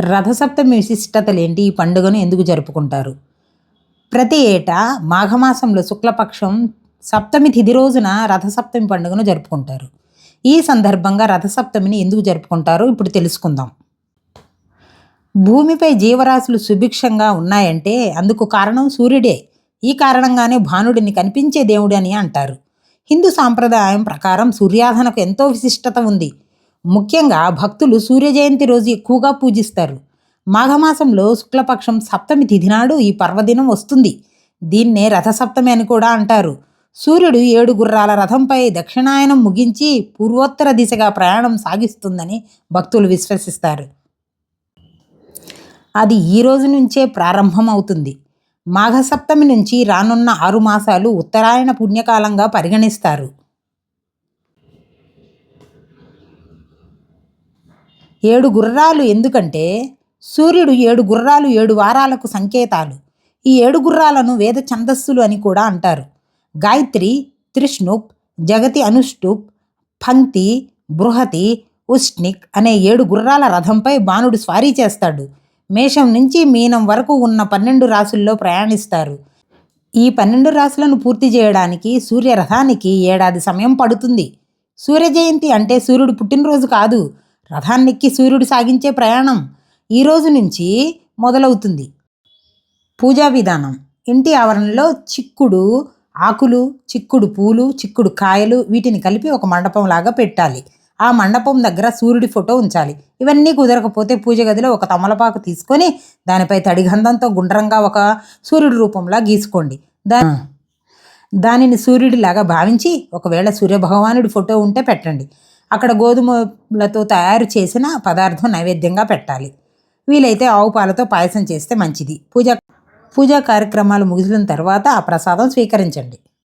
రథసప్తమి విశిష్టతలేంటి? ఈ పండుగను ఎందుకు జరుపుకుంటారు? ప్రతి ఏటా మాఘమాసంలో శుక్లపక్షం సప్తమి తిథి రోజున రథసప్తమి పండుగను జరుపుకుంటారు. ఈ సందర్భంగా రథసప్తమిని ఎందుకు జరుపుకుంటారో ఇప్పుడు తెలుసుకుందాం. భూమిపై జీవరాశులు సుభిక్షంగా ఉన్నాయంటే అందుకు కారణం సూర్యుడే. ఈ కారణంగానే భానుడిని కనిపించే దేవుడు అని అంటారు. హిందూ సాంప్రదాయం ప్రకారం సూర్యాధనకు ఎంతో విశిష్టత ఉంది. ముఖ్యంగా భక్తులు సూర్య జయంతి రోజు ఎక్కువగా పూజిస్తారు. మాఘమాసంలో శుక్లపక్షం సప్తమి తిథి నాడు ఈ పర్వదినం వస్తుంది. దీన్నే రథసప్తమి అని కూడా అంటారు. సూర్యుడు ఏడు గుర్రాల రథంపై దక్షిణాయనం ముగించి పూర్వోత్తర దిశగా ప్రయాణం సాగిస్తుందని భక్తులు విశ్వసిస్తారు. అది ఈ రోజు నుంచే ప్రారంభం అవుతుంది మాఘసప్తమి నుంచి రానున్న ఆరు మాసాలు ఉత్తరాయణ పుణ్యకాలంగా పరిగణిస్తారు. ఏడు గుర్రాలు ఎందుకంటే సూర్యుడు ఏడు గుర్రాలు ఏడు వారాలకు సంకేతాలు. ఈ ఏడు గుర్రాలను వేద ఛందస్సులు అని కూడా అంటారు. గాయత్రి త్రిష్ణుప్ జగతి అనుష్టుప్ పంక్తి బృహతి ఉష్ణిక్ అనే ఏడు గుర్రాల రథంపై బాణుడు స్వారీ చేస్తాడు. మేషం నుంచి మీనం వరకు ఉన్న పన్నెండు రాసుల్లో ప్రయాణిస్తారు. ఈ పన్నెండు రాసులను పూర్తి చేయడానికి సూర్య రథానికి ఏడాది సమయం పడుతుంది. సూర్య జయంతి అంటే సూర్యుడు పుట్టినరోజు కాదు. రథాన్నెక్కి సూర్యుడు సాగించే ప్రయాణం ఈ రోజు నుంచి మొదలవుతుంది. పూజా విధానం. ఇంటి ఆవరణలో చిక్కుడు ఆకులు చిక్కుడు పూలు చిక్కుడు కాయలు వీటిని కలిపి ఒక మండపం లాగా పెట్టాలి. ఆ మండపం దగ్గర సూర్యుడి ఫోటో ఉంచాలి. ఇవన్నీ కుదరకపోతే పూజ గదిలో ఒక తమలపాకు తీసుకొని దానిపై తడిగంధంతో గుండ్రంగా ఒక సూర్యుడి రూపంలా గీసుకోండి. దా దానిని సూర్యుడిలాగా భావించి ఒకవేళ సూర్యభగవానుడి ఫోటో ఉంటే పెట్టండి. అక్కడ గోధుమలతో తయారు చేసిన పదార్థం నైవేద్యంగా పెట్టాలి. వీలైతే ఆవు పాలతో పాయసం చేస్తే మంచిది. పూజ పూజా కార్యక్రమాలు ముగిసిన తర్వాత ఆ ప్రసాదం స్వీకరించండి.